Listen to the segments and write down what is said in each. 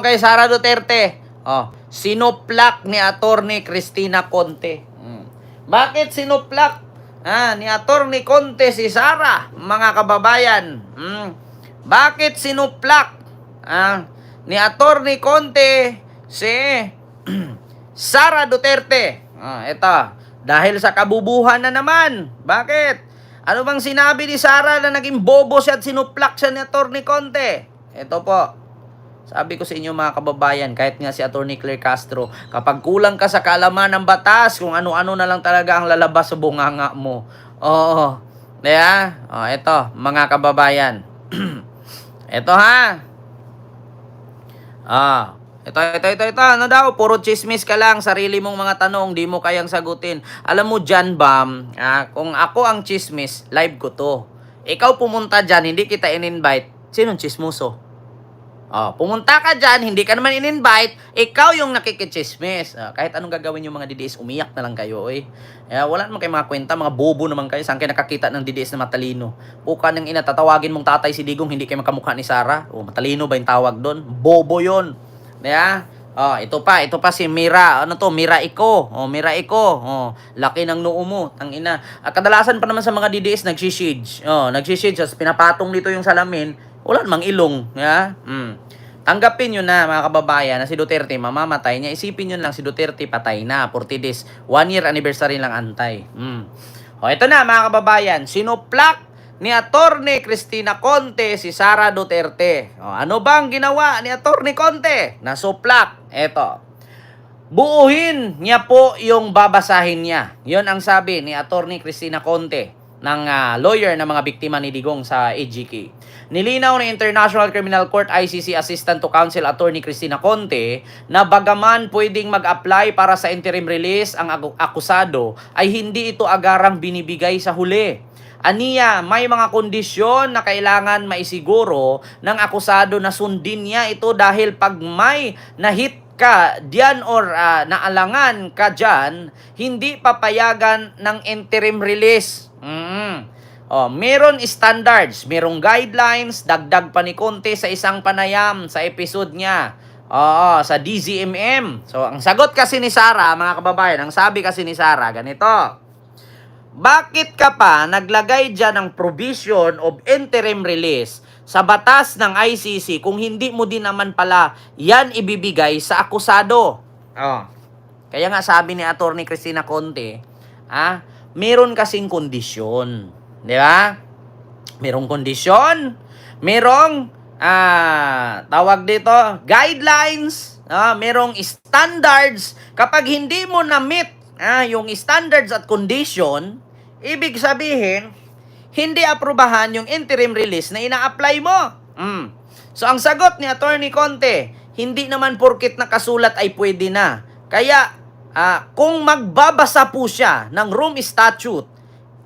kay Sara Duterte. Oh, sinoplak ni Attorney Cristina Conte. Mm. Bakit sinoplak ah, ni Attorney Conte si Sara, mga kababayan? Mm. Bakit sinuplak ah, ni Attorney Conte si Sara Duterte? Ah, ito, dahil sa kabubuhan na naman. Bakit? Ano bang sinabi ni Sara na naging bobo siya at sinuplak siya ni Attorney Conte? Ito po. Sabi ko sa inyo mga kababayan, kahit nga si Attorney Claire Castro, kapag kulang ka sa kaalaman ng batas, kung ano-ano na lang talaga ang lalabas sa bunganga mo. Oo. Kaya, oh, ito, mga kababayan. ito ha. Ah, ito, ito, ito, ito. Ano daw? Puro chismis ka lang. Sarili mong mga tanong, di mo kayang sagutin. Alam mo dyan, Bam, ah, kung ako ang chismis, live ko to. Ikaw pumunta dyan, hindi kita in-invite. Sinong chismoso? Oh, pumunta ka dyan, hindi ka naman in-invite, ikaw yung nakikichismis. Ah, kahit anong gagawin yung mga DDS, umiyak na lang kayo, eh. Eh, wala naman kayo mga kwenta, mga bobo naman kayo. Saan kayo nakakita ng DDS na matalino? Puka ng ina, tatawagin mong tatay si Digong, hindi kayo makamukha ni Sarah. O, matalino ba yung tawag doon? Bobo yon Yeah? Oh, ito pa, ito pa si Mira. Ano to? Mira Iko. Oh, Mira Iko. Oh, laki ng noo mo. Tang ina. Ah, kadalasan pa naman sa mga DDS nagsishage. Oh, nagsishage as pinapatong dito yung salamin. Wala namang ilong, yeah? Mm. Tanggapin nyo na mga kababayan na si Duterte mamamatay niya. Isipin nyo lang si Duterte patay na. 40 days. One year anniversary lang antay. Mm. O ito na mga kababayan. Sinuplak ni Attorney Cristina Conte si Sara Duterte. O, ano bang ginawa ni Attorney Conte? Nasuplak. Ito. Buuhin niya po yung babasahin niya. Yon ang sabi ni Attorney Cristina Conte ng ah, lawyer ng mga biktima ni Digong sa AGK. Nilinaw ni International Criminal Court ICC Assistant to Counsel Attorney Cristina Conte na bagaman pwedeng mag-apply para sa interim release ang aku- akusado ay hindi ito agarang binibigay sa huli. Aniya, may mga kondisyon na kailangan maisiguro ng akusado na sundin niya ito dahil pag may nahit ka diyan or ah, naalangan ka diyan, hindi papayagan ng interim release. Mm. Oh, meron standards, merong guidelines, dagdag pa ni Conte sa isang panayam sa episode niya. Oo, sa DZMM. So, ang sagot kasi ni Sara, mga kababayan, ang sabi kasi ni Sara, ganito. Bakit ka pa naglagay dyan ng provision of interim release sa batas ng ICC kung hindi mo din naman pala yan ibibigay sa akusado? Oh. Kaya nga sabi ni Attorney Cristina Conte, ah, meron kasing kondisyon. Di ba? Merong kondisyon, merong ah, tawag dito, guidelines, ah, merong standards. Kapag hindi mo na-meet ah, yung standards at condition, ibig sabihin, hindi aprubahan yung interim release na ina-apply mo. Mm. So, ang sagot ni Attorney Conte, hindi naman porkit nakasulat ay pwede na. Kaya, ah, kung magbabasa po siya ng room statute,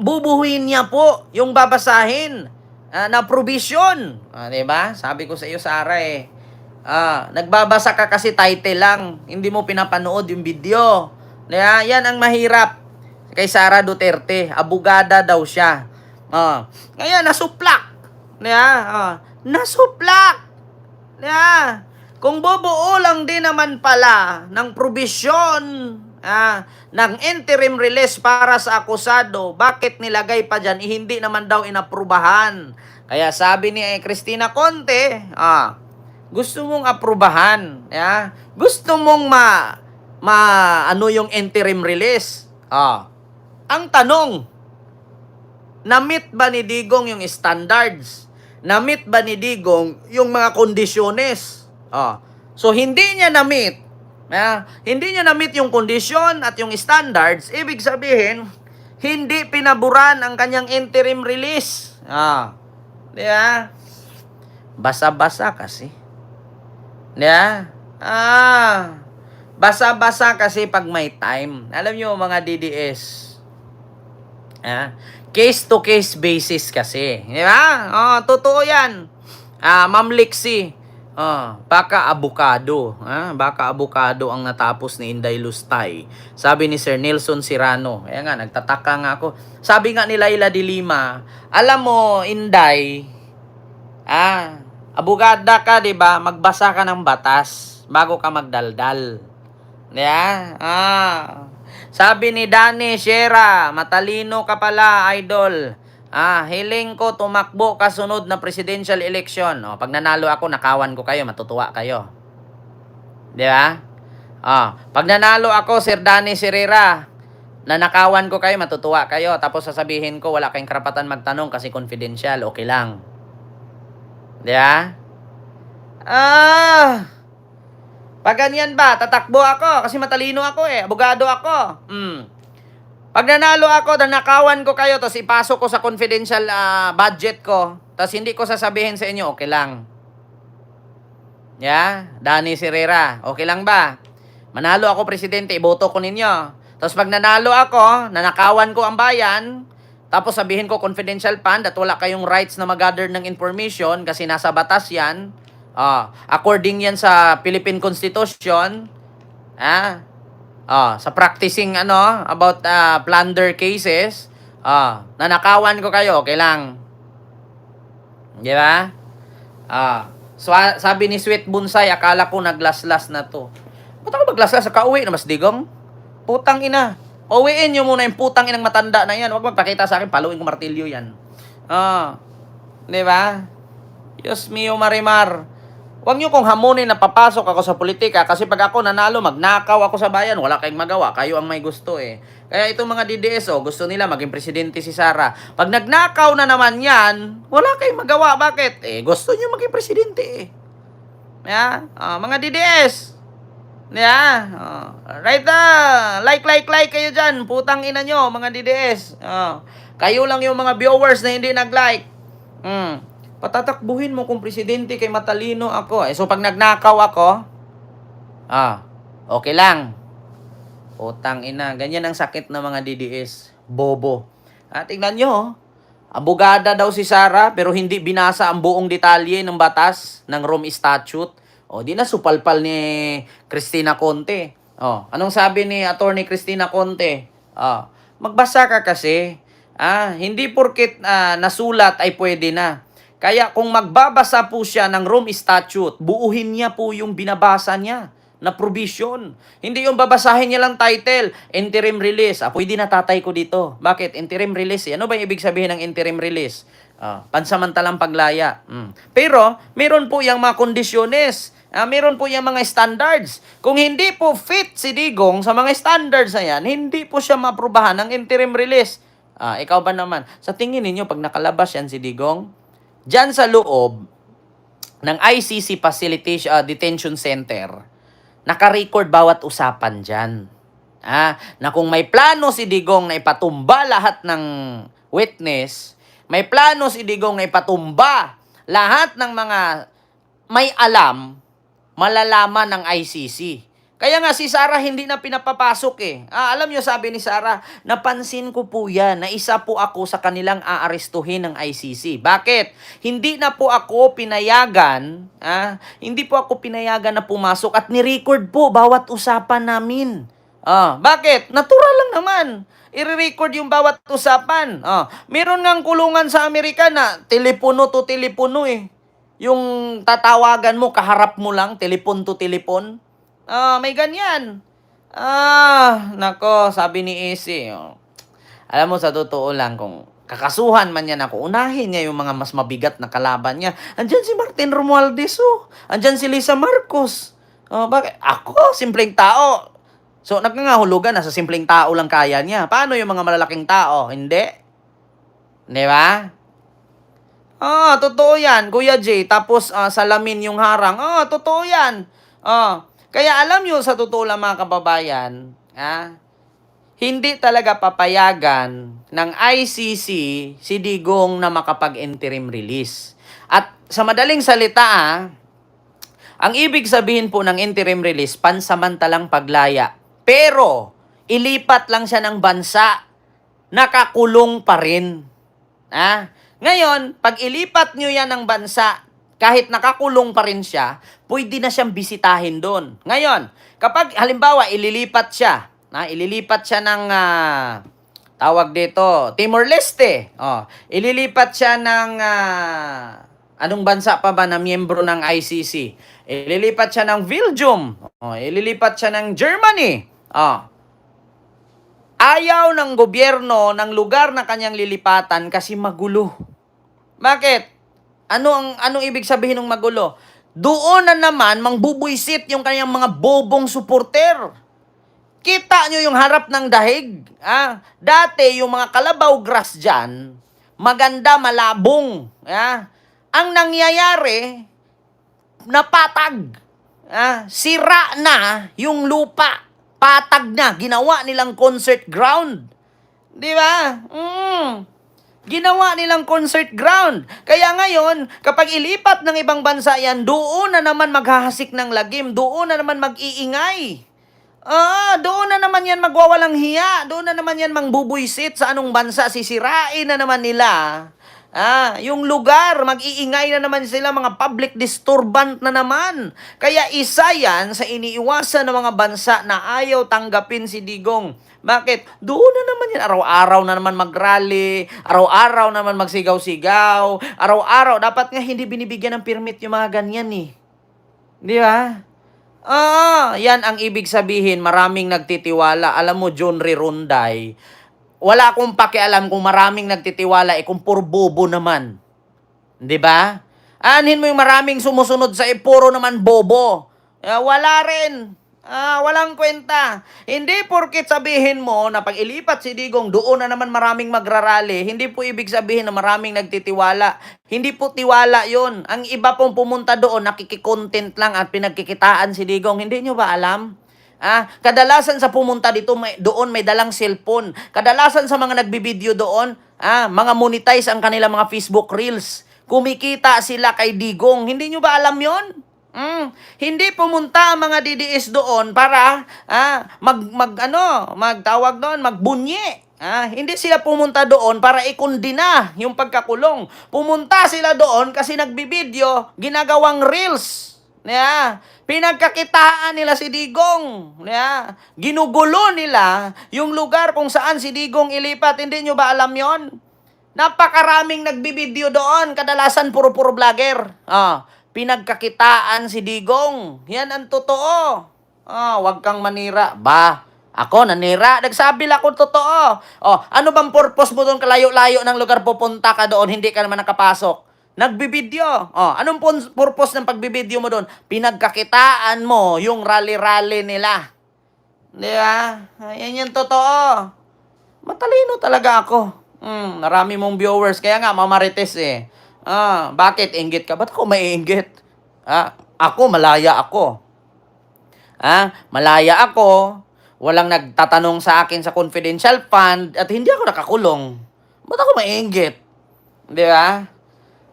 bubuhuin niya po yung babasahin ah, na provision. Ah, 'di ba? Sabi ko sa iyo, Sara eh. Ah, nagbabasa ka kasi title lang, hindi mo pinapanood yung video. Kaya yan ang mahirap kay Sara Duterte. Abugada daw siya. Ah, ngayon nasuplak. Kaya, ah, nasuplak. Kaya, kung bubuo lang din naman pala ng provision ah, ng interim release para sa akusado, bakit nilagay pa dyan? Eh, hindi naman daw inaprubahan. Kaya sabi ni eh, Christina Conte, ah, gusto mong aprubahan, ya? gusto mong ma, ma ano yung interim release. Ah, ang tanong, na-meet ba ni Digong yung standards? Na-meet ba ni Digong yung mga kondisyones? Ah, so hindi niya na-meet, Ah, hindi niya na-meet yung kondisyon at yung standards, ibig sabihin, hindi pinaburan ang kanyang interim release. Ah. Di ba? Basa-basa kasi. Di ba? Ah. Basa-basa kasi pag may time. Alam niyo mga DDS. Ah, case to case basis kasi. Di ba? Oh, totoo 'yan. Ah, Ma'am Lixie, Ah, baka abukado. Ah, baka abukado ang natapos ni Inday Lustay. Sabi ni Sir Nelson Sirano. Kaya nga, nagtataka nga ako. Sabi nga ni Laila de Lima, alam mo, Inday, ah, abogada ka, 'di ba? Magbasa ka ng batas bago ka magdaldal. Yeah? Ah. Sabi ni Danny Shera, matalino ka pala, idol. Ah, hiling ko tumakbo kasunod na presidential election. O, pag nanalo ako, nakawan ko kayo, matutuwa kayo. Di ba? Ah, pag nanalo ako, Sir Danny Serera, na nakawan ko kayo, matutuwa kayo. Tapos sasabihin ko, wala kayong karapatan magtanong kasi confidential, okay lang. Di ba? Ah! Pag ganyan ba, tatakbo ako kasi matalino ako eh, abogado ako. Mm. Pag nanalo ako, nanakawan ko kayo, tapos ipasok ko sa confidential ah, budget ko, tapos hindi ko sasabihin sa inyo, okay lang. Yeah? Danny Serrera, okay lang ba? Manalo ako presidente, iboto ko ninyo. Tapos pag nanalo ako, nanakawan ko ang bayan, tapos sabihin ko confidential fund at wala kayong rights na mag-gather ng information kasi nasa batas yan. Ah, according yan sa Philippine Constitution, ah, ah, sa practicing ano about ah, plunder cases, ah, nanakawan ko kayo, okay lang. Di ba? Ah, so, sabi ni Sweet Bonsai, akala ko naglaslas na to. Ba't ako maglaslas sa kauwi na mas digong? Putang ina. Uwiin nyo muna yung putang inang matanda na yan. Huwag magpakita sa akin, paluin ko martilyo yan. Ah, di ba? Diyos mio marimar. Huwag nyo kong hamunin na papasok ako sa politika kasi pag ako nanalo, magnakaw ako sa bayan, wala kayong magawa. Kayo ang may gusto eh. Kaya itong mga DDS, oh, gusto nila maging presidente si Sara. Pag nagnakaw na naman yan, wala kayong magawa. Bakit? Eh, gusto nyo maging presidente eh. Yeah? Ah, mga DDS, Yeah. Oh. Right na. Like, like, like kayo dyan. Putang ina nyo, mga DDS. Oh. Kayo lang yung mga viewers na hindi nag-like. Hmm. Patatakbuhin mo kung presidente kay matalino ako. Eh, so pag nagnakaw ako, ah, okay lang. Putang ina. Ganyan ang sakit ng mga DDS. Bobo. Ah, tingnan nyo. oh. Abogada daw si Sara pero hindi binasa ang buong detalye ng batas ng Rome Statute. O, di na supalpal ni Christina Conte. O, anong sabi ni Attorney Christina Conte? O, magbasa ka kasi. Ah, hindi porket ah, nasulat ay pwede na. Kaya kung magbabasa po siya ng Rome Statute, buuhin niya po yung binabasa niya na provision. Hindi yung babasahin niya lang title, interim release. Ah, pwede na tatay ko dito. Bakit? Interim release. eh. Ano ba yung ibig sabihin ng interim release? Ah, pansamantalang paglaya. Mm. Pero, meron po yung mga kondisyones. Ah, meron po yung mga standards. Kung hindi po fit si Digong sa mga standards na yan, hindi po siya maprubahan ng interim release. Ah, ikaw ba naman? Sa tingin ninyo, pag nakalabas yan si Digong, dyan sa loob ng ICC Facilitation ah, Detention Center, naka-record bawat usapan dyan. Ah, na kung may plano si Digong na ipatumba lahat ng witness, may plano si Digong na ipatumba lahat ng mga may alam, malalaman ng ICC. Kaya nga si Sarah hindi na pinapapasok eh. Ah, alam nyo sabi ni Sarah, napansin ko po yan na isa po ako sa kanilang aarestuhin ng ICC. Bakit? Hindi na po ako pinayagan, ah, hindi po ako pinayagan na pumasok at ni-record po bawat usapan namin. Ah, bakit? Natural lang naman. I-record yung bawat usapan. Ah, meron ngang kulungan sa Amerika na telepono to telepono eh. Yung tatawagan mo, kaharap mo lang, telepon to telepon. Ah, may ganyan. Ah, nako, sabi ni Isi. Oh. Alam mo, sa totoo lang, kung kakasuhan man yan ako, unahin niya yung mga mas mabigat na kalaban niya. Andyan si Martin Romualdez, oh. Andyan si Lisa Marcos. Oh, bakit? Ako, simpleng tao. So, nagkangahulugan na sa simpleng tao lang kaya niya. Paano yung mga malalaking tao? Hindi. Di ba? Ah, totoo yan, Kuya J. Tapos ah, salamin yung harang. Ah, totoo yan. Ah, kaya alam nyo sa totoo lang mga kababayan, ah, hindi talaga papayagan ng ICC si Digong na makapag-interim release. At sa madaling salita, ah, ang ibig sabihin po ng interim release, pansamantalang paglaya. Pero, ilipat lang siya ng bansa. Nakakulong pa rin. Ah, ngayon, pag ilipat nyo yan ng bansa, kahit nakakulong pa rin siya, pwede na siyang bisitahin doon. Ngayon, kapag halimbawa ililipat siya, na ililipat siya ng ah, tawag dito, Timor Leste. Oh, ililipat siya ng ah, Anong bansa pa ba na miyembro ng ICC? Ililipat siya ng Belgium. Oh, ililipat siya ng Germany. Oh. Ayaw ng gobyerno ng lugar na kanyang lilipatan kasi magulo. Bakit? Ano ang anong ibig sabihin ng magulo? Doon na naman mangbubuisit yung kanyang mga bobong suporter. Kita nyo yung harap ng dahig. Ah, dati yung mga kalabaw grass dyan, maganda malabong. Ah, ang nangyayari, napatag. Ah, sira na yung lupa. Patag na. Ginawa nilang concert ground. Di ba? Mm. Ginawa nilang concert ground. Kaya ngayon, kapag ilipat ng ibang bansa yan, doon na naman maghahasik ng lagim. Doon na naman mag-iingay. Ah, doon na naman yan magwawalang hiya. Doon na naman yan mangbubuisit sa anong bansa. Sisirain na naman nila. Ah, yung lugar, mag-iingay na naman sila, mga public disturbant na naman. Kaya isa yan sa iniiwasan ng mga bansa na ayaw tanggapin si Digong. Bakit? Doon na naman yan. Araw-araw na naman mag-rally. Araw-araw na naman magsigaw-sigaw. Araw-araw. Dapat nga hindi binibigyan ng permit yung mga ganyan eh. Di ba? Ah, yan ang ibig sabihin, maraming nagtitiwala. Alam mo, John Rirunday, wala akong pakialam kung maraming nagtitiwala, eh kung puro bobo naman. Di ba? Anin mo yung maraming sumusunod sa eh, puro naman bobo. Ah, wala rin. Ah, walang kwenta. Hindi porkit sabihin mo na pag ilipat si Digong doon na naman maraming magrarally, hindi po ibig sabihin na maraming nagtitiwala. Hindi po tiwala yon. Ang iba pong pumunta doon, nakikikontent lang at pinagkikitaan si Digong. Hindi nyo ba alam? Ah, kadalasan sa pumunta dito may doon may dalang cellphone. Kadalasan sa mga nagbibideo doon, ah, mga monetize ang kanilang mga Facebook Reels. Kumikita sila kay Digong. Hindi nyo ba alam 'yon? Mm, hindi pumunta ang mga DDS doon para ah, mag mag ano, magtawag doon, magbunyi. Ah, hindi sila pumunta doon para ikundina yung pagkakulong. Pumunta sila doon kasi nagbibideo, ginagawang reels. Yeah. Pinagkakitaan nila si Digong. Yeah. Ginugulo nila yung lugar kung saan si Digong ilipat. Hindi nyo ba alam yon? Napakaraming nagbibideo doon. Kadalasan puro-puro vlogger. Ah, pinagkakitaan si Digong. Yan ang totoo. Ah, wag kang manira. Ba, ako nanira. Nagsabi lang ako totoo. Oh, ano bang purpose mo doon kalayo-layo ng lugar pupunta ka doon, hindi ka naman nakapasok? Nagbibideo. Oh, anong purpose ng pagbibideo mo doon? Pinagkakitaan mo yung rally-rally nila. Di ba? Yan yung totoo. Matalino talaga ako. Hmm, marami mong viewers. Kaya nga, mamarites eh. Ah, bakit? Inggit ka? Ba't ako maiinggit? Ah, ako, malaya ako. Ah, malaya ako. Walang nagtatanong sa akin sa confidential fund at hindi ako nakakulong. Ba't ako maiinggit? Di ba?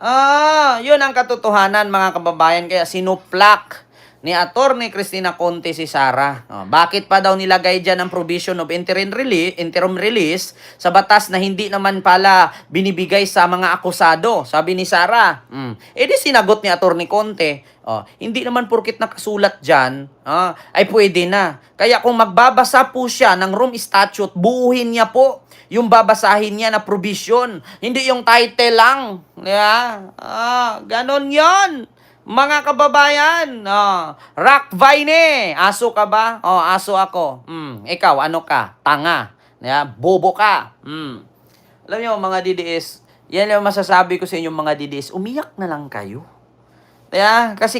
Ah, yun ang katotohanan mga kababayan. Kaya sinuplak ni Attorney Cristina Conte si Sara. Oh, bakit pa daw nilagay dyan ang provision of interim release, interim release sa batas na hindi naman pala binibigay sa mga akusado? Sabi ni Sara. Mm. Eh di sinagot ni Attorney Conte, oh, hindi naman porkit nakasulat dyan, ah, ay pwede na. Kaya kung magbabasa po siya ng room statute, buuhin niya po yung babasahin niya na provision. Hindi yung title lang. Yeah. Ah, ganon yon mga kababayan, oh, Rock Vine, aso ka ba? Oh, aso ako. Mm, ikaw, ano ka? Tanga. Yeah, bobo ka. Mm. Alam niyo, mga DDS, yan yung masasabi ko sa inyong mga DDS, umiyak na lang kayo. Yeah, kasi